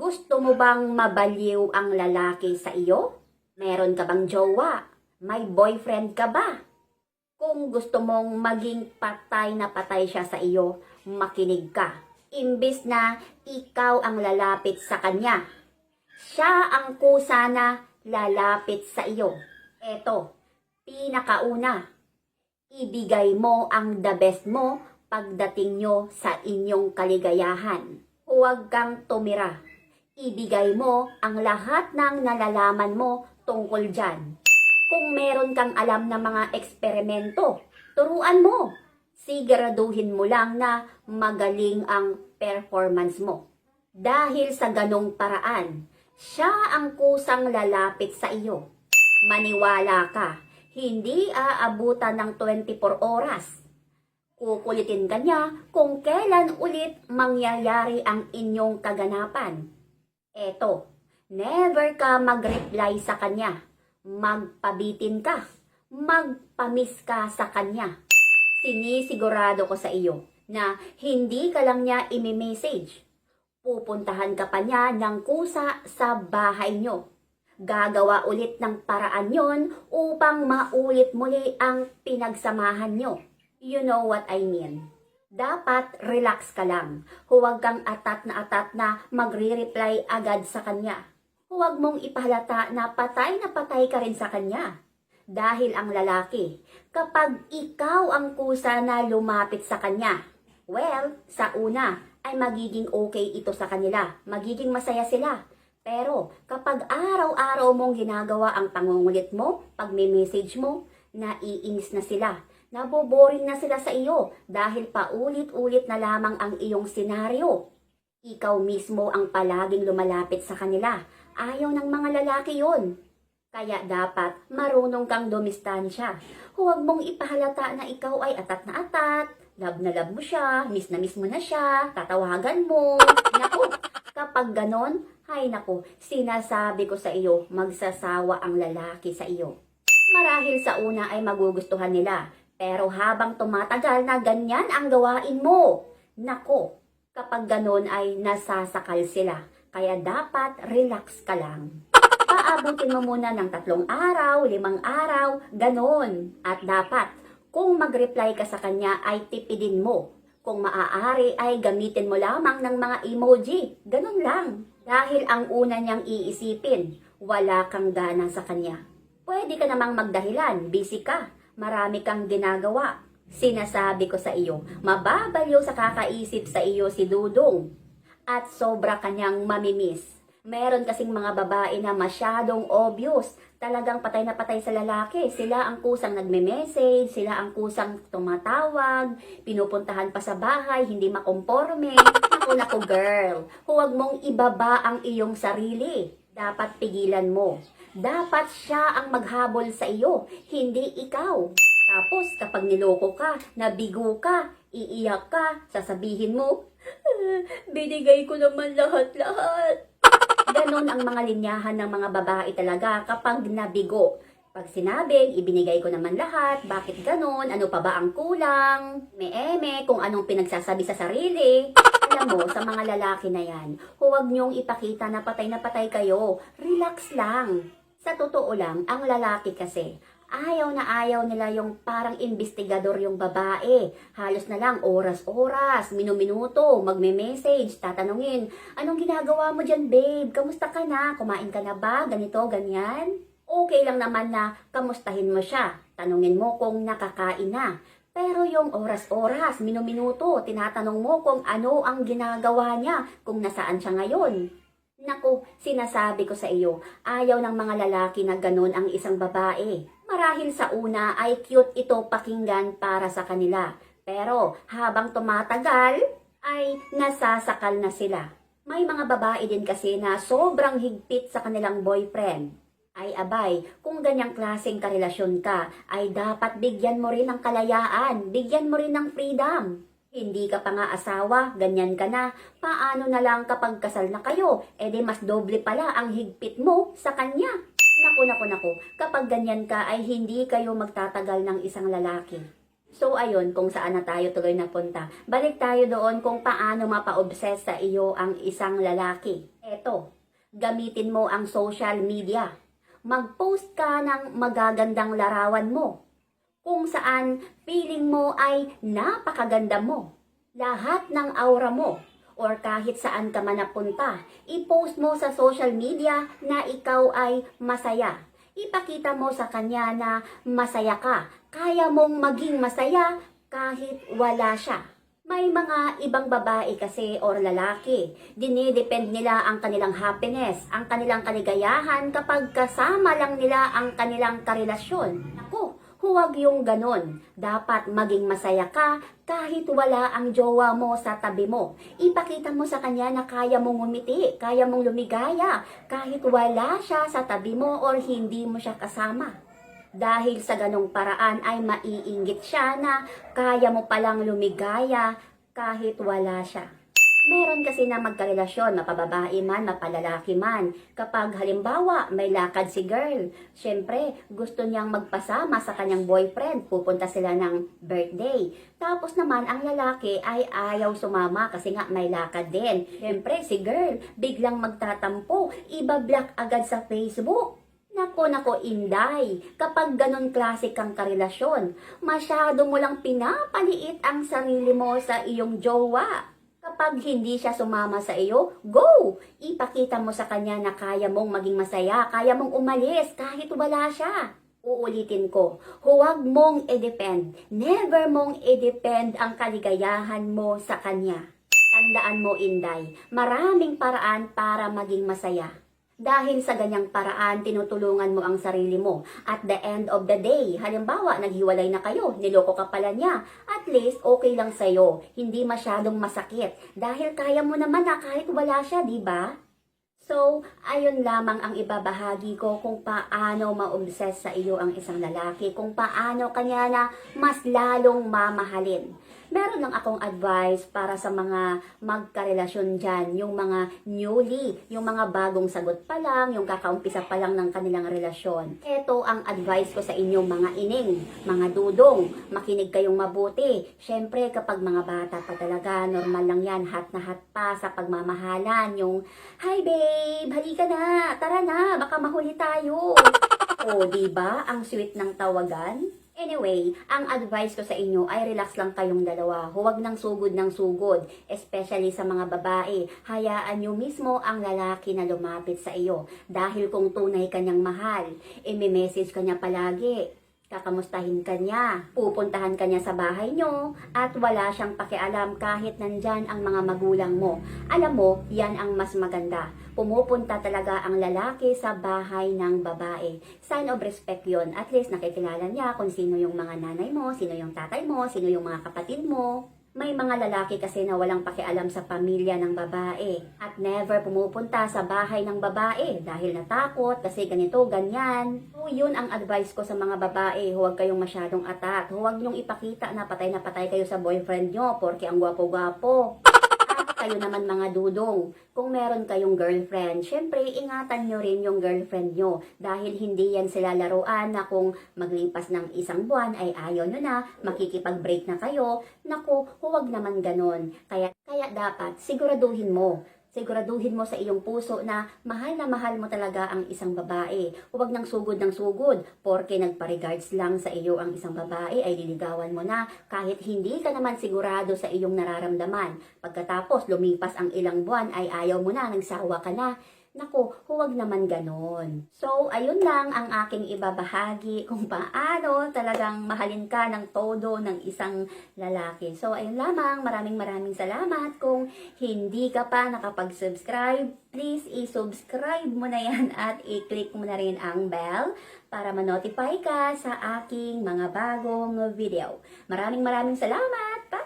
Gusto mo bang mabaliw ang lalaki sa iyo? Meron ka bang jowa? May boyfriend ka ba? Kung gusto mong maging patay na patay siya sa iyo, makinig ka. Imbis na ikaw ang lalapit sa kanya, siya ang kusa na lalapit sa iyo. Eto, pinakauna, ibigay mo ang the best mo pagdating nyo sa inyong kaligayahan. Huwag kang tumira. Ibigay mo ang lahat ng nalalaman mo tungkol dyan. Kung meron kang alam na mga eksperimento, turuan mo. Siguraduhin mo lang na magaling ang performance mo. Dahil sa ganong paraan, siya ang kusang lalapit sa iyo. Maniwala ka, hindi aabutan ng 24 oras. Kukulitin ka niya kung kailan ulit mangyayari ang inyong kaganapan. Eto, never ka mag-reply sa kanya. Magpabitin ka. Magpamis ka sa kanya. Sinisigurado ko sa iyo na hindi ka lang niya imi-message. Pupuntahan ka pa niya ng kusa sa bahay niyo. Gagawa ulit ng paraan yon upang maulit muli ang pinagsamahan niyo. You know what I mean. Dapat relax ka lang. Huwag kang atat na atat na magre-reply agad sa kanya. Huwag mong ipahalata na patay na patay ka rin sa kanya. Dahil ang lalaki, kapag ikaw ang kusa na lumapit sa kanya, well, sa una ay magiging okay ito sa kanila. Magiging masaya sila. Pero kapag araw-araw mong ginagawa ang pangungulit mo, pag may message mo, naiinis na sila. Naboboring na sila sa iyo dahil paulit-ulit na lamang ang iyong senaryo. Ikaw mismo ang palaging lumalapit sa kanila. Ayaw ng mga lalaki yon. Kaya dapat marunong kang dumistansya. Huwag mong ipahalata na ikaw ay atat na atat, love na love mo siya, miss na miss mo na siya, tatawagan mo. Naku, kapag ganon, ay naku, sinasabi ko sa iyo, magsasawa ang lalaki sa iyo. Marahil sa una ay magugustuhan nila, pero habang tumatagal na ganyan ang gawain mo, nako, kapag ganon ay nasasakal sila. Kaya dapat relax ka lang. Paabutin mo muna ng tatlong araw, limang araw, ganon. At dapat, kung mag-reply ka sa kanya ay tipidin mo. Kung maaari ay gamitin mo lamang ng mga emoji. Ganon lang. Dahil ang una niyang iisipin, wala kang gana sa kanya. Pwede ka namang magdahilan, busy ka, marami kang ginagawa. Sinasabi ko sa iyo, mababaliw sa kakaisip sa iyo si Dudong. At sobra kanyang mamimiss. Meron kasing mga babae na masyadong obvious. Talagang patay na patay sa lalaki. Sila ang kusang nagme-message, sila ang kusang tumatawag, pinupuntahan pa sa bahay, hindi makomporme. Naku, naku girl, huwag mong ibaba ang iyong sarili. Dapat pigilan mo. Dapat siya ang maghabol sa iyo, hindi ikaw. Tapos kapag niloko ka, nabigo ka, iiyak ka, sasabihin mo, "Ah, binigay ko naman lahat-lahat. Ganon ang mga linyahan ng mga babae talaga kapag nabigo. Pag sinabing, ibinigay ko naman lahat, bakit ganon, ano pa ba ang kulang, may eme, kung anong pinagsasabi sa sarili. Alam mo, sa mga lalaki na yan, huwag niyong ipakita na patay na patay kayo. Relax lang. Sa totoo lang, ang lalaki kasi, ayaw na ayaw nila yung parang investigador yung babae. Halos na lang oras-oras, minu-minuto, magme-message, tatanungin, anong ginagawa mo dyan babe? Kamusta ka na? Kumain ka na ba? Ganito, ganyan? Okay lang naman na kamustahin mo siya. Tanungin mo kung nakakain na. Pero yung oras-oras, minu-minuto, tinatanong mo kung ano ang ginagawa niya, kung nasaan siya ngayon. Naku, sinasabi ko sa iyo, ayaw ng mga lalaki na ganun ang isang babae. Marahil sa una ay cute ito pakinggan para sa kanila. Pero habang tumatagal, ay nasasakal na sila. May mga babae din kasi na sobrang higpit sa kanilang boyfriend. Ay abay, kung ganyang klaseng karelasyon ka, ay dapat bigyan mo rin ng kalayaan, bigyan mo rin ng freedom. Hindi ka pa nga asawa, ganyan ka na. Paano na lang kapag kasal na kayo? E mas doble pala ang higpit mo sa kanya. Naku, naku, naku. Kapag ganyan ka ay hindi kayo magtatagal ng isang lalaki. So ayun, kung saan na tayo tuloy napunta. Balik tayo doon kung paano mapa-obsess sa iyo ang isang lalaki. Eto, gamitin mo ang social media. Mag-post ka ng magagandang larawan mo. Kung saan feeling mo ay napakaganda mo. Lahat ng aura mo or kahit saan ka man napunta, i-post mo sa social media na ikaw ay masaya. Ipakita mo sa kanya na masaya ka. Kaya mong maging masaya kahit wala siya. May mga ibang babae kasi or lalaki, dinidepend nila ang kanilang happiness, ang kanilang kaligayahan kapag kasama lang nila ang kanilang karelasyon. Naku, huwag yung ganon. Dapat maging masaya ka kahit wala ang jowa mo sa tabi mo. Ipakita mo sa kanya na kaya mong umiti, kaya mong lumigaya, kahit wala siya sa tabi mo or hindi mo siya kasama. Dahil sa ganong paraan ay maiinggit siya na kaya mo palang lumigaya kahit wala siya. Meron kasi na magkarelasyon, mapababae man, mapalalaki man. Kapag halimbawa may lakad si girl, syempre gusto niyang magpasama sa kanyang boyfriend, pupunta sila ng birthday. Tapos naman ang lalaki ay ayaw sumama kasi nga may lakad din. Syempre si girl biglang magtatampo, iba-block agad sa Facebook. Nako, nako, Inday, kapag ganon klase kang karelasyon, masyado mo lang pinapaliit ang sarili mo sa iyong jowa. Kapag hindi siya sumama sa iyo, go! Ipakita mo sa kanya na kaya mong maging masaya, kaya mong umalis kahit wala siya. Uulitin ko, huwag mong i-depend, never mong i-depend ang kaligayahan mo sa kanya. Tandaan mo, Inday, maraming paraan para maging masaya. Dahil sa ganyang paraan, tinutulungan mo ang sarili mo. At the end of the day, halimbawa, naghiwalay na kayo, niloko ka pala niya, at least okay lang sa'yo. Hindi masyadong masakit. Dahil kaya mo naman na kahit wala siya, di ba? So, ayun lamang ang ibabahagi ko kung paano ma-obsess sa iyo ang isang lalaki, kung paano kanya na mas lalong mamahalin. Meron lang akong advice para sa mga magkarelasyon dyan, yung mga newly, yung mga bagong sagot pa lang, yung kakaumpisa pa lang ng kanilang relasyon. Ito ang advice ko sa inyong mga ining, mga dudong, makinig kayong mabuti. Siyempre, kapag mga bata pa talaga, normal lang yan, hat na hat pa sa pagmamahalan, yung, Hi babe, halika na, tara na, baka mahuli tayo. o, di ba ang sweet ng tawagan? Anyway, ang advice ko sa inyo ay relax lang kayong dalawa. Huwag nang sugod ng sugod, especially sa mga babae. Hayaan nyo mismo ang lalaki na lumapit sa iyo. Dahil kung tunay kanyang mahal, imi-message kanya palagi. Kakamustahin ka niya, pupuntahan ka niya sa bahay nyo, at wala siyang pakialam kahit nandyan ang mga magulang mo. Alam mo, yan ang mas maganda. Pumupunta talaga ang lalaki sa bahay ng babae. Sign of respect yon. At least nakikilala niya kung sino yung mga nanay mo, sino yung tatay mo, sino yung mga kapatid mo. May mga lalaki kasi na walang pakialam sa pamilya ng babae at never pumupunta sa bahay ng babae dahil natakot kasi ganito, ganyan. So, yun ang advice ko sa mga babae. Huwag kayong masyadong atat. Huwag niyong ipakita na patay na patay kayo sa boyfriend nyo porque ang gwapo-gwapo. Kayo naman mga dudong, kung meron kayong girlfriend, syempre ingatan nyo rin yung girlfriend nyo dahil hindi yan sila laruan na kung maglipas ng isang buwan ay ayaw nyo na, makikipag-break na kayo. Naku, huwag naman ganon. Kaya, kaya dapat siguraduhin mo Siguraduhin mo sa iyong puso na mahal na mahal mo talaga ang isang babae. Huwag nang sugod ng sugod, porke nagpa-regards lang sa iyo ang isang babae ay liligawan mo na kahit hindi ka naman sigurado sa iyong nararamdaman. Pagkatapos lumipas ang ilang buwan ay ayaw mo na, nagsawa ka na. Naku, huwag naman ganon. So, ayun lang ang aking ibabahagi kung paano talagang mahalin ka ng todo ng isang lalaki. So, ayun lamang. Maraming maraming salamat. Kung hindi ka pa nakapag-subscribe, please i-subscribe mo na yan at i-click mo na rin ang bell para ma-notify ka sa aking mga bagong video. Maraming maraming salamat! Bye!